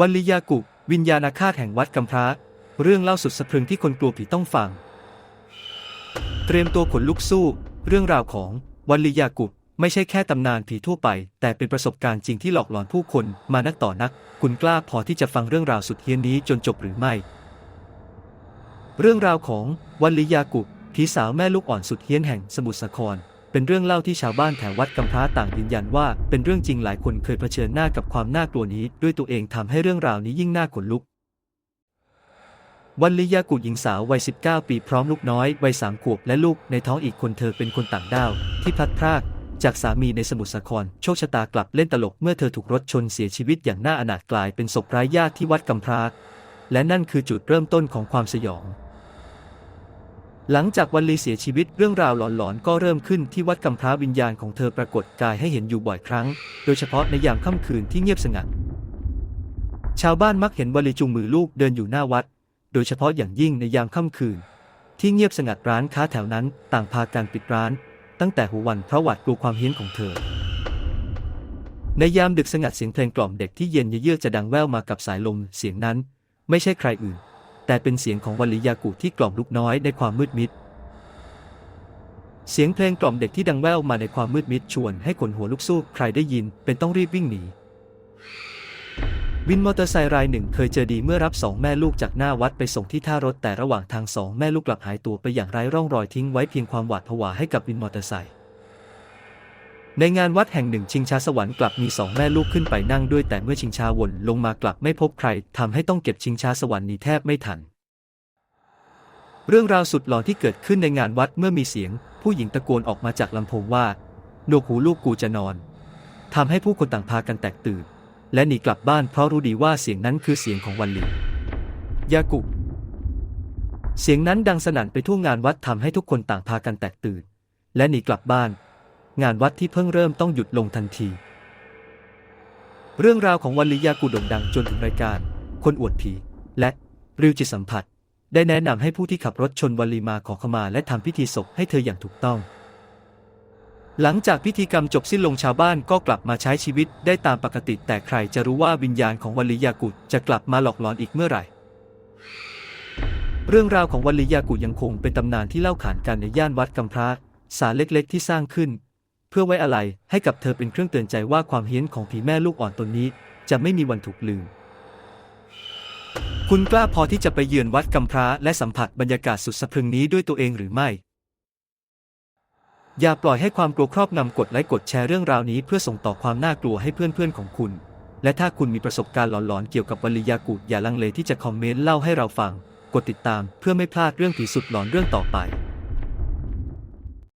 วันลิยากุ วิญญาณอาฆาตแห่งวัดกำพร้า เรื่องเล่าสุดสะพรึงที่คนกลัวผีต้องฟัง เตรียมตัวขนลุกสู้ เรื่องราวของวันลิยากุไม่ใช่แค่ตำนานผีทั่วไป แต่เป็นประสบการณ์จริงที่หลอกหลอนผู้คนมานักต่อนัก คุณกล้าพอที่จะฟังเรื่องราวสุดเฮี้ยนนี้จนจบหรือไม่ เรื่องราวของวันลิยากุผีสาวแม่ลูกอ่อนสุดเฮี้ยนแห่งสมุทรสาคร เป็นเรื่องเล่าที่ชาวบ้านแถววัดกำพร้าต่างยืนยันว่า เป็นเรื่องจริงหลายคนเคยเผชิญหน้ากับความน่ากลัวนี้ ด้วยตัวเองทำให้เรื่องราวนี้ยิ่งน่าขนลุก วันลิยากุหญิงสาววัย 19 ปีพร้อมลูกน้อยวัยสามขวบและลูกในท้องอีกคนเธอเป็นคนต่างด้าว ที่พลัดพรากจากสามีในสมุทรสาคร โชคชะตากลับเล่นตลกเมื่อเธอถูกรถชนเสียชีวิตอย่างน่าอนาถกลายเป็นศพไร้ญาติที่วัดกำพร้าและนั่นคือจุดเริ่มต้นของความสยอง หลังจากวันลีเสียชีวิตเรื่องราวหลอนๆ ก็เริ่มขึ้นที่วัดกำพร้าวิญญาณของเธอปรากฏกายให้เห็นอยู่บ่อยครั้ง โดยเฉพาะในยามค่ำคืนที่เงียบสงัด ชาวบ้านมักเห็นวันลีจูงมือลูกเดินอยู่หน้าวัด โดยเฉพาะอย่างยิ่งในยามค่ำคืน ที่เงียบสงัดร้านค้าแถวนั้นต่างพากันปิดร้าน ตั้งแต่หัววันเพราะหวาดกลัวความเฮี้ยนของเธอ ในยามดึกสงัดเสียงเพลงกล่อมเด็กที่เย็นเยือกจะดังแว่วมากับสายลมเสียงนั้น ไม่ใช่ใครอื่น แต่เป็นเสียงของวัลลิยากุที่กล่อมลูกน้อยในความมืดมิด เสียงเพลงกล่อมเด็กที่ดังแว่วมาในความมืดมิดชวนให้ขนหัวลุกสู้ใครได้ยินเป็นต้องรีบวิ่งหนี วินมอเตอร์ไซค์รายหนึ่งเคยเจอดีเมื่อรับสองแม่ลูกจากหน้าวัดไปส่งที่ท่ารถแต่ระหว่างทางสองแม่ลูกกลับหายตัวไปอย่างไร้ร่องรอยทิ้งไว้เพียงความหวาดผวาให้กับวินมอเตอร์ไซค์ ในงานวัดแห่งหนึ่งชิงช้าสวรรค์กลับมีสองแม่ลูกขึ้นไปนั่งด้วยแต่เมื่อชิงช้าวนลงมากลับไม่พบใครทำให้ต้องเก็บชิงช้าสวรรค์หนี้แทบไม่ทัน เรื่องราวสุดหลอนที่เกิดขึ้นในงานวัดเมื่อมีเสียง ผู้หญิงตะโกนออกมาจากลำโพงว่าหนวกหูลูกกูจะนอนทำให้ผู้คนต่างพากันแตกตื่น และหนีกลับบ้านเพราะรู้ดีว่าเสียงนั้นคือเสียงของวันลียากุเสียงนั้นดังสนั่นไปทั่วงานวัดทำให้ทุกคนต่างพากันแตกตื่น และหนีกลับบ้าน งานวัดที่เพิ่งเริ่มต้องหยุดลงทันที เรื่องราวของวันลียากุโด่งดังจนถึงรายการ คนอวดผี และริวจิตสัมผัส ได้แนะนำให้ผู้ที่ขับรถชนวันลีมาขอขมาและทำพิธีศพให้เธออย่างถูกต้อง หลังจากพิธีกรรมจบสิ้นลงชาวบ้านก็กลับมาใช้ชีวิตได้ตามปกติ แต่ใครจะรู้ว่าวิญญาณของวัลลียากุจะกลับมาหลอกหลอนอีกเมื่อไหร่เรื่องราวของวัลลียากุยังคงเป็นตำนานที่เล่าขานกันในย่านวัดกำพร้าศาลเล็กๆ ที่สร้างขึ้น เพื่อไว้อะไรให้กับเธอเป็นเครื่องเตือนใจว่าความเฮี้ยนของผีแม่ลูกอ่อนตนนี้ จะไม่มีวันถูกลืม คุณกล้าพอที่จะไปเยือนวัดกำพร้าและสัมผัสบรรยากาศสุดสะพรึงนี้ด้วยตัวเองหรือไม่ อย่าปล่อยให้ความกลัวครอบงำกดไลค์กดแชร์เรื่องราวนี้เพื่อส่งต่อความน่ากลัวให้เพื่อนๆของคุณ และถ้าคุณมีประสบการณ์หลอนๆเกี่ยวกับวลียากุอย่าลังเลที่จะคอมเมนต์เล่าให้เราฟัง กดติดตามเพื่อไม่พลาดเรื่องผีสุดหลอนเรื่องต่อไป